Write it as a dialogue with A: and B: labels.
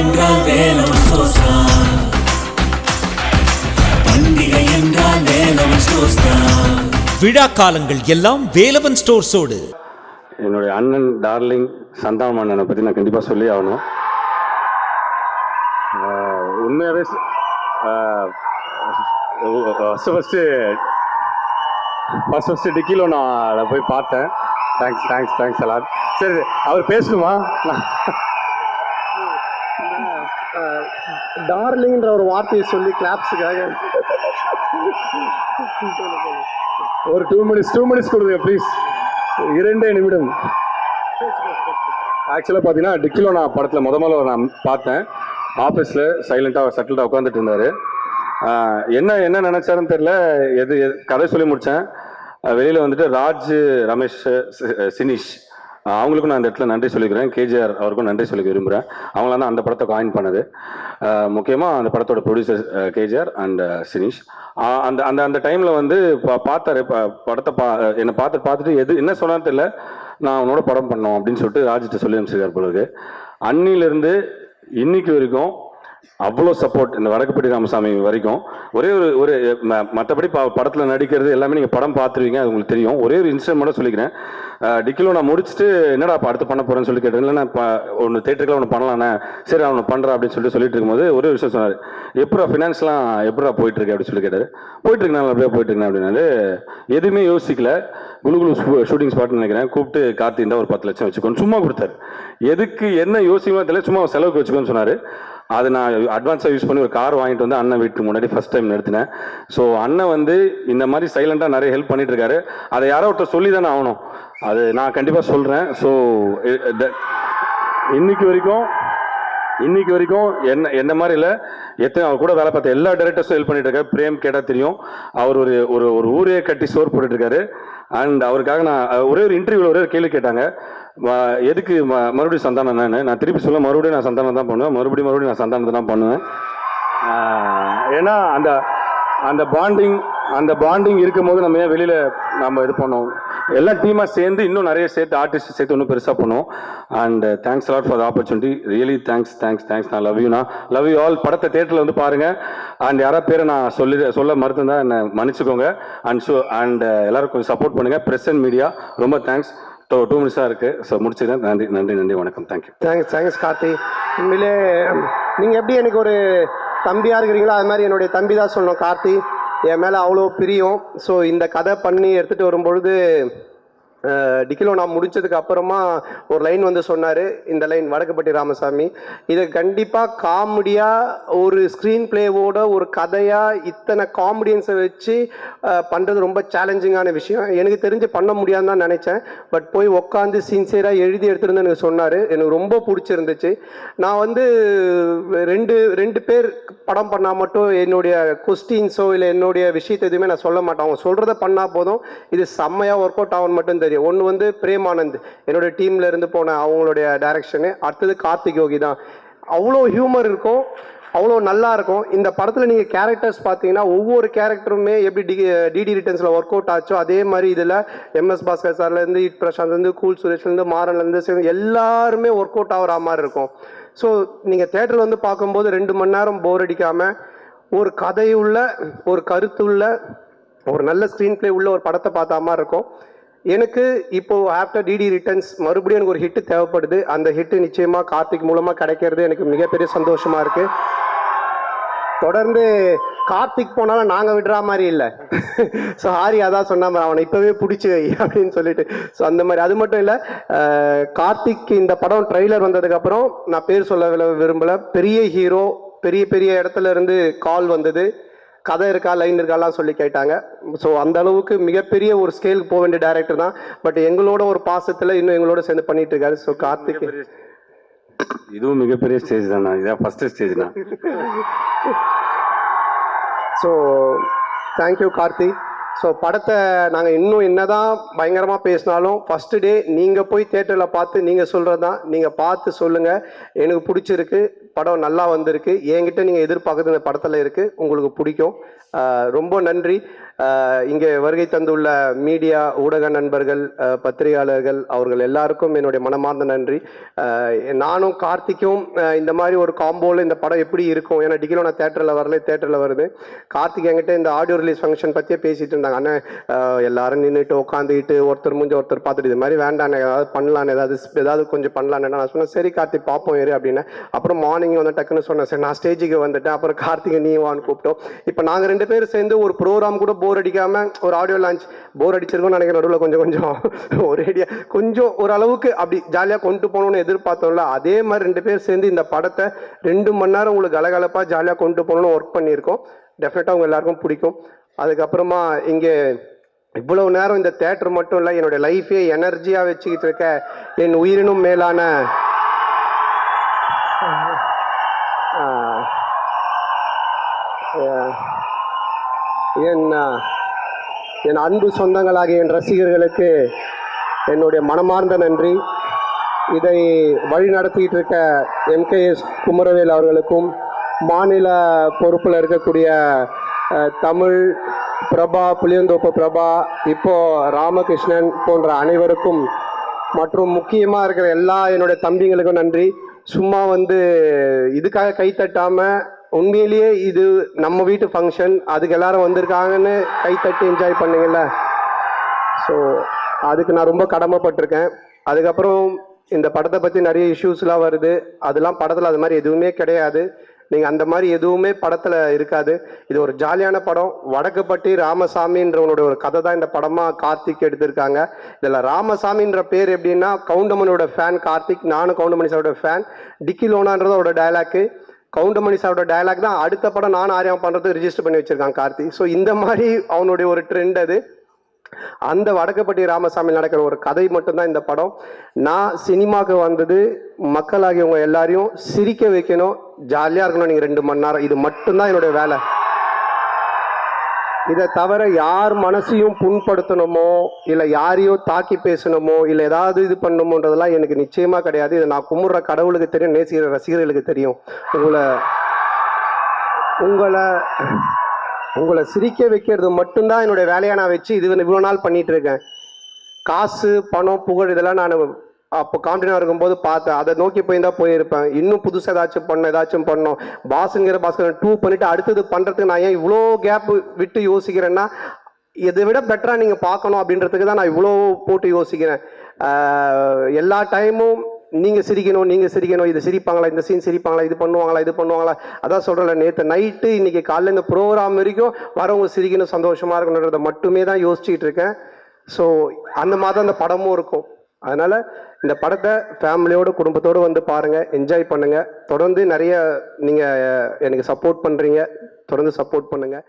A: என்றால் வேலவன் ஸ்டோர்ஸ் தான் பண்டிகை என்றால் வேலவன் ஸ்டோர்ஸ் தான்
B: விழா காலங்கள் எல்லாம் வேலவன் ஸ்டோர்ஸோடு.
C: என்னுடைய அண்ணன் டார்லிங் சந்தானம் அண்ணனை பற்றி நான் கண்டிப்பாக சொல்லி ஆகணும். உண்மையாகவே ஃபஸ்ட்டு ஃபஸ்ட்டு ஃபஸ்ட் ஃபஸ்ட்டு டிக்கிலோ நான் அதை போய் பார்த்தேன். தேங்க்ஸ் தேங்க்ஸ் தேங்க்ஸ் எல்லாம் சரி அவர் பேசணுமா?
D: டார்லிங்ன்ற ஒரு வார்த்தையை சொல்லி கிளாப்ஸுக்காக
C: ஒரு டூ மினிட்ஸ் டூ மினிட்ஸ் கொடுங்க ப்ளீஸ் இரண்டே நிமிடம். ஆக்சுவலாக பார்த்தீங்கன்னா டிக்கிலோ நான் படத்தில் முத முதல்ல நான் பார்த்தேன். ஆஃபீஸில் சைலண்ட்டாக சட்டில்டாக உட்காந்துட்டு இருந்தார். என்ன என்ன நினச்சாருன்னு தெரில எது எது- கதை சொல்லி முடித்தேன் வெளியில் வந்துட்டு ராஜ் ரமேஷ் சி- சினிஷ். அவங்களுக்கும் நான் இந்த இடத்துல நன்றி சொல்லிக்கிறேன். கேஜிஆர் அவருக்கும் நன்றி சொல்லிக்க விரும்புகிறேன் அவங்களாம் தான் அந்த படத்தை காயின் பண்ணது. முக்கியமாக அந்த படத்தோட ப்ரொடியூசர் கேஜிஆர் அண்ட் சினிஷ். அந்த அந்த அந்த டைமில் வந்து பா- பார்த்தாரு. ப- படத்தை பா என்னை பார்த்து பார்த்துட்டு எது என்ன சொன்னாலும் தெரியல. நான் உன்னோட படம் பண்ணோம் அப்படின்னு சொல்லிட்டு ராஜிட்ட சொல்லி அனுப்பிச்சிருக்காரு போல இருக்கு. அன்னிலிருந்து இன்னைக்கு வரைக்கும் அவ்வளோ சப்போர்ட் இந்த வடக்குப்பட்டி ராமசாமி வரைக்கும் ஒரே ஒரு ஒரு ம- மற்றபடி ப படத்தில் நடிக்கிறது எல்லாமே நீங்கள் படம் பார்த்துருவீங்க அது உங்களுக்கு தெரியும். ஒரே ஒரு இன்சிடென்ட் மட்டும் சொல்லிக்கிறேன். டிக்கிலோ நான் முடிச்சுட்டு என்னடா இப்போ அடுத்து பண்ண போகிறேன்னு சொல்லி கேட்டேன் இல்லை நான் இப்போ ஒன்று தேட்டருக்குலாம் ஒன்று பண்ணலாண்ணே சரி அவனை பண்ணுறேன் அப்படின்னு சொல்லிட்டு சொல்லிட்டு இருக்கும்போது ஒரே ஒரு விஷயம் சொன்னார். எப்படா ஃபினான்ஸ்லாம் எப்படா போயிட்டுருக்கு? அப்படின்னு சொல்லி கேட்டார். போயிட்டு அப்படியே போயிட்டுருக்கேன் அப்படின்னாரு. எதுவுமே யோசிக்கல. குளு ஷூட்டிங் ஸ்பாட்னு நினைக்கிறேன். கூப்பிட்டு கார்த்திண்டா ஒரு பத்து லட்சம் வச்சுக்கோன்னு சும்மா கொடுத்தாரு. எதுக்கு என்ன யோசிக்கணும் தெரியல சும்மா செலவுக்கு வச்சுக்கோன்னு சொன்னார். அது நான் அட்வான்ஸாக யூஸ் பண்ணி ஒரு கார் வாங்கிட்டு வந்து அண்ணன் வீட்டுக்கு முன்னாடி ஃபர்ஸ்ட் டைம் நிறுத்தினேன். ஸோ அண்ணன் வந்து இந்த மாதிரி சைலண்டாக நிறைய ஹெல்ப் பண்ணிட்டு இருக்காரு. அதை யாரோ ஒருத்தர் சொல்லி தானே ஆகணும். அது நான் கண்டிப்பாக சொல்கிறேன் ஸோ இன்னைக்கு வரைக்கும் இன்னைக்கு வரைக்கும் என்ன என்ன மாதிரி இல்லை. எத்தனை அவர் கூட வேலை பார்த்த எல்லா டேரக்டர்ஸும் ஹெல்ப் பண்ணிட்டு இருக்காரு. பிரேம் கேட்டால் தெரியும். அவர் ஒரு ஒரு ஒரு ஊரே கட்டி சோர் போட்டுட்டு இருக்காரு. அண்ட் அவருக்காக நான் ஒரே ஒரு இன்டர்வியூவில் ஒரே ஒரு கேள்வி கேட்டாங்க. வ- எதுக்கு ம- மறுபடியும் சந்தானம் தானே நான் திருப்பி சொல்ல மறுபடியும் நான் சந்தானம் தான் பண்ணுவேன். மறுபடியும் மறுபடியும் நான் சந்தானத்தை தான் பண்ணுவேன். ஏன்னா அந்த அந்த பாண்டிங் அந்த பாண்டிங் இருக்கும்போது நம்ம ஏன் வெளியில் நம்ம இது பண்ணோம்? எல்லாம் டீமாக சேர்ந்து இன்னும் நிறைய சேர்த்து ஆர்டிஸ்ட் சேர்த்து இன்னும் பெருசாக பண்ணுவோம். And thanks lot for the opportunity really thanks thanks thanks நான் லவ் யூனா நான் லவ் யூ ஆல் படத்தை தேட்டரில் வந்து பாருங்கள் அண்ட் யாராவது பேரை நான் சொல்லி சொல்ல மறுத்துருந்தா என்னை மன்னிச்சுக்கோங்க. அண்ட் ஷோ அண்ட் எல்லாரும் கொஞ்சம் சப்போர்ட் பண்ணுங்கள் ப்ரெஸ் அண்ட் மீடியா ரொம்ப தேங்க்ஸ் டூ டூ மினிட்ஸாக இருக்குது ஸோ முடிச்சுக்கிறேன் நன்றி நன்றி நன்றி வணக்கம். Thank you
D: thanks thanks Karthi. உண்மையிலே நீங்கள் எப்படி எனக்கு ஒரு தம்பியாக இருக்கிறீங்களோ அது மாதிரி என்னுடைய தம்பி தான் சொல்லணும் கார்த்தி. என் மேலே அவ்வளோ பிரியம். ஸோ இந்த கதை பண்ணி எடுத்துகிட்டு வரும்பொழுது டிக்கிலோ நான் முடிச்சதுக்கு அப்புறமா ஒரு லைன் வந்து சொன்னார். இந்த லைன் வடக்குப்பட்டி ராமசாமி. இதை கண்டிப்பாக காமெடியாக ஒரு ஸ்க்ரீன் பிளேவோட ஒரு கதையாக இத்தனை காமெடியன்ஸை வச்சு பண்ணுறது ரொம்ப சேலஞ்சிங்கான விஷயம். எனக்கு தெரிஞ்சு பண்ண முடியாதுன்னு தான் நினச்சேன். பட் போய் உட்காந்து சின்சியராக எழுதி எடுத்துருந்து எனக்கு சொன்னார். எனக்கு ரொம்ப பிடிச்சிருந்துச்சு. நான் வந்து ரெண்டு ரெண்டு பேர் படம் பண்ணால் மட்டும் என்னுடைய கொஸ்டின்ஸோ இல்லை என்னுடைய விஷயத்தை எதுவுமே நான் சொல்ல மாட்டேன். அவங்க சொல்கிறத பண்ணால் போதும். இது செம்மையாக ஒர்க் அவுட் ஆகும் மட்டும் தெரியும். ஒன்று வந்து பிரேமானந்த் என்னுடைய டீமில் இருந்து போன அவங்களுடைய டைரக்ஷனு அடுத்தது கார்த்திக் யோகி தான். அவ்வளோ ஹியூமர் இருக்கும். அவ்வளோ நல்லா இருக்கும். இந்த படத்தில் நீங்கள் கேரக்டர்ஸ் பார்த்தீங்கன்னா ஒவ்வொரு கேரக்டருமே எப்படி டி டிடி ரிட்டர்ன்ஸில் ஒர்க் அவுட் ஆச்சோ அதே மாதிரி இதில் எம்எஸ் பாஸ்கர் சார்லேருந்து இட் பிரசாந்த்லேருந்து கூல் சுரேஷ்லேருந்து மாறன்லேருந்து எல்லாருமே ஒர்க் அவுட் ஆகிற மாதிரி இருக்கும். ஸோ நீங்கள் தேட்டரில் வந்து பார்க்கும்போது ரெண்டு மணி நேரம் போர் அடிக்காமல் ஒரு கதையுள்ள ஒரு கருத்துள்ள ஒரு நல்ல ஸ்க்ரீன் பிளே உள்ள ஒரு படத்தை பார்த்தா மாதிரி இருக்கும். எனக்கு இப்போது ஆஃப்டர் டிடி ரிட்டர்ன்ஸ் மறுபடியும் எனக்கு ஒரு ஹிட்டு தேவைப்படுது. அந்த ஹிட்டு நிச்சயமாக கார்த்திக் மூலமாக கிடைக்கிறது. எனக்கு மிகப்பெரிய சந்தோஷமாக இருக்குது தொடர்ந்து கார்த்திக் போனாலும் நாங்கள் விடுற மாதிரி இல்லை. ஸோ ஹாரி அதான் சொன்ன மாதிரி அவனை இப்போவே பிடிச்சி வை அப்படின்னு சொல்லிட்டு. ஸோ அந்த மாதிரி. அது மட்டும் இல்லை கார்த்திக் இந்த படம் ட்ரெய்லர் வந்ததுக்கப்புறம் நான் பேர் சொல்ல விரும்பலை. பெரிய ஹீரோ பெரிய பெரிய இடத்துல இருந்து கால் வந்தது. கதை இருக்கா லைன் இருக்காலாம் சொல்லி கேட்டாங்க. ஸோ அந்த அளவுக்கு மிகப்பெரிய ஒரு ஸ்கேலுக்கு போக வேண்டிய டேரக்டர் தான். பட் எங்களோட ஒரு பாசத்தில் இன்னும் எங்களோட சேர்ந்து பண்ணிட்டு இருக்காரு. ஸோ கார்த்திக்
C: இதுவும் மிகப்பெரிய ஸ்டேஜ் தான் இதான் ஃபர்ஸ்ட் ஸ்டேஜ் தான்
D: so thank you Karthi. So படத்தை நாங்கள் இன்னும் என்னதான் பயங்கரமாக பேசினாலும் ஃபஸ்ட்டு டே நீங்கள் போய் தேட்டரில் பார்த்து நீங்கள் சொல்கிறது தான் நீங்கள் பார்த்து சொல்லுங்கள் எனக்கு பிடிச்சிருக்கு. படம் நல்லா வந்திருக்கு. என்கிட்ட நீங்கள் எதிர்பார்க்குறது இந்த படத்தில் இருக்குது உங்களுக்கு பிடிக்கும். ரொம்ப நன்றி. இங்கே வருகை தந்துள்ள மீடியா ஊடக நண்பர்கள் பத்திரிகையாளர்கள் அவர்கள் எல்லாருக்கும் என்னுடைய மனமார்ந்த நன்றி. நானும் கார்த்திக்கும் இந்த மாதிரி ஒரு காம்போவில் இந்த படம் எப்படி இருக்கும்? ஏன்னா டிகிலோ நான் தேட்டரில் வரல தேட்டரில் வருது. கார்த்திக் என்கிட்ட இந்த ஆடியோ ரிலீஸ் ஃபங்க்ஷன் பற்றியே பேசிகிட்டு இருந்தாங்க. அண்ணே எல்லாரும் நின்றுட்டு உட்காந்துக்கிட்டு ஒருத்தர் முடிஞ்ச ஒருத்தர் பார்த்துட்டு இது மாதிரி வேண்டாண்ணே ஏதாவது பண்ணலான்னு ஏதாவது ஏதாவது கொஞ்சம் பண்ணலான்னு நான் சொன்னேன் சரி கார்த்திக் பார்ப்போம் ஏறு அப்படின்னு. அப்புறம் மார்னிங் வந்து டக்குன்னு சொன்னேன் சார் நான் ஸ்டேஜுக்கு வந்துட்டேன். அப்புறம் கார்த்திகை நீ வான்னு கூப்பிட்டோம். இப்போ நாங்கள் ரெண்டு பேரும் சேர்ந்து ஒரு ப்ரோக்ராம் கூட போர் அடிக்காம ஒரு ஆடியோ லான்ச் போர் அடிச்சிருக்கோம்னு நினைக்கிற நடுவில் கொஞ்சம் கொஞ்சம் ஒரு ஐடியா கொஞ்சம் ஓரளவுக்கு அப்படி ஜாலியாக கொண்டு போகணும்னு எதிர்பார்த்தோம்ல அதே மாதிரி ரெண்டு பேர் சேர்ந்து இந்த படத்தை ரெண்டு மணி நேரம் உங்களுக்கு கலகலப்பாக ஜாலியாக கொண்டு போகணும்னு ஒர்க் பண்ணியிருக்கோம். டெஃபினட்டாக உங்கள் எல்லாருக்கும் பிடிக்கும். அதுக்கப்புறமா இங்கே இவ்வளவு நேரம் இந்த தேட்டர் மட்டும் இல்லை என்னுடைய லைஃபே எனர்ஜியாக வச்சுக்கிட்டு இருக்க என் உயிரினும் மேலான என் என் அன்பு சொந்தங்களாகிய என் ரசிகர்களுக்கு என்னுடைய மனமார்ந்த நன்றி. இதை வழி நடத்திட்டு இருக்க எம்கேஎஸ் குமரவேல் அவர்களுக்கும் மாநில பொறுப்பில் இருக்கக்கூடிய தமிழ் பிரபா புளியந்தோப்பு பிரபா இப்போ ராமகிருஷ்ணன் போன்ற அனைவருக்கும் மற்றும் முக்கியமாக இருக்கிற எல்லா என்னுடைய தம்பிங்களுக்கும் நன்றி. சும்மா வந்து இதுக்காக கைத்தட்டாமல் உண்மையிலேயே இது நம்ம வீட்டு ஃபங்க்ஷன் அதுக்கு எல்லாரும் வந்திருக்காங்கன்னு கை தட்டி என்ஜாய் பண்ணீங்கல்ல? ஸோ அதுக்கு நான் ரொம்ப கடமைப்பட்டிருக்கேன். அதுக்கப்புறம் இந்த படத்தை பற்றி நிறைய இஷ்யூஸ்லாம் வருது. அதெல்லாம் படத்தில் அது மாதிரி எதுவுமே கிடையாது. நீங்கள் அந்த மாதிரி எதுவுமே படத்தில் இருக்காது. இது ஒரு ஜாலியான படம். வடக்குப்பட்டி ராமசாமின்றவனோட ஒரு கதை தான் இந்த படமாக கார்த்திக் எடுத்திருக்காங்க. இதில் ராமசாமின்ற பேர் எப்படின்னா கவுண்டமனோட ஃபேன் கார்த்திக் நானும் கவுண்டமணி சாரோட ஃபேன் டிக்கி லோனான்றது அவரோட டயலாக்கு கவுண்டமணி சாரோட டயலாக் தான் அடுத்த படம் நான் ஆரியம் பண்ணுறது ரிஜிஸ்டர் பண்ணி வச்சுருக்கான் கார்த்தி. ஸோ இந்த மாதிரி அவனுடைய ஒரு ட்ரெண்ட் அது. அந்த வடக்கப்பட்டி ராமசாமி நடக்கிற ஒரு கதை மட்டும்தான் இந்த படம். நான் சினிமாவுக்கு வந்தது மக்களாகியவங்க எல்லாரையும் சிரிக்க வைக்கணும் ஜாலியாக இருக்கணும் நீங்கள் ரெண்டு மணி நேரம். இது மட்டும்தான் என்னுடைய வேலை. இதை தவிர யார் மனசையும் புண்படுத்தணுமோ இல்லை யாரையோ தாக்கி பேசணுமோ இல்லை ஏதாவது இது பண்ணணுமோன்றதெல்லாம் எனக்கு நிச்சயமாக கிடையாது. இதை நான் கும்பிட்ற கடவுளுக்கு தெரியும் நேசிக்கிற ரசிகர்களுக்கு தெரியும். உங்களை உங்களை உங்களை சிரிக்க வைக்கிறது மட்டும்தான் என்னுடைய வேலையை நான் வச்சு இது இவ்வளோ நாள் பண்ணிகிட்ருக்கேன் காசு பணம் புகழ் இதெல்லாம் நான் அப்போ காம்படினாக இருக்கும்போது பார்த்தேன் அதை நோக்கி போய் தான் போயிருப்பேன். இன்னும் புதுசாக ஏதாச்சும் பண்ண ஏதாச்சும் பண்ணோம் பாஸுங்கிற பாஸ்கர் டூ பண்ணிட்டு அடுத்தது பண்ணுறதுக்கு நான் ஏன் இவ்வளோ கேப் விட்டு யோசிக்கிறேன்னா இதை விட பெட்டராக நீங்கள் பார்க்கணும் அப்படின்றதுக்கு தான் நான் இவ்வளோ போட்டு யோசிக்கிறேன். எல்லா டைமும் நீங்கள் சிரிக்கணும் நீங்கள் சிரிக்கணும். இது சிரிப்பாங்களா இந்த சீன் சிரிப்பாங்களா இது பண்ணுவாங்களா இது பண்ணுவாங்களா? அதான் சொல்கிறேன்ல நேற்று நைட்டு இன்றைக்கி காலையில் இந்த ப்ரோக்ராம் வரைக்கும் வரவங்க சிரிக்கணும் சந்தோஷமாக இருக்கணுன்றதை மட்டுமே தான் யோசிச்சுக்கிட்டு இருக்கேன். ஸோ அந்த மாதிரி தான் அந்த படமும் இருக்கும். அதனால் இந்த படத்தை ஃபேமிலியோடு குடும்பத்தோடு வந்து பாருங்கள் என்ஜாய் பண்ணுங்கள் தொடர்ந்து நிறைய நீங்கள் எனக்கு சப்போர்ட் பண்ணுறீங்க தொடர்ந்து சப்போர்ட் பண்ணுங்கள்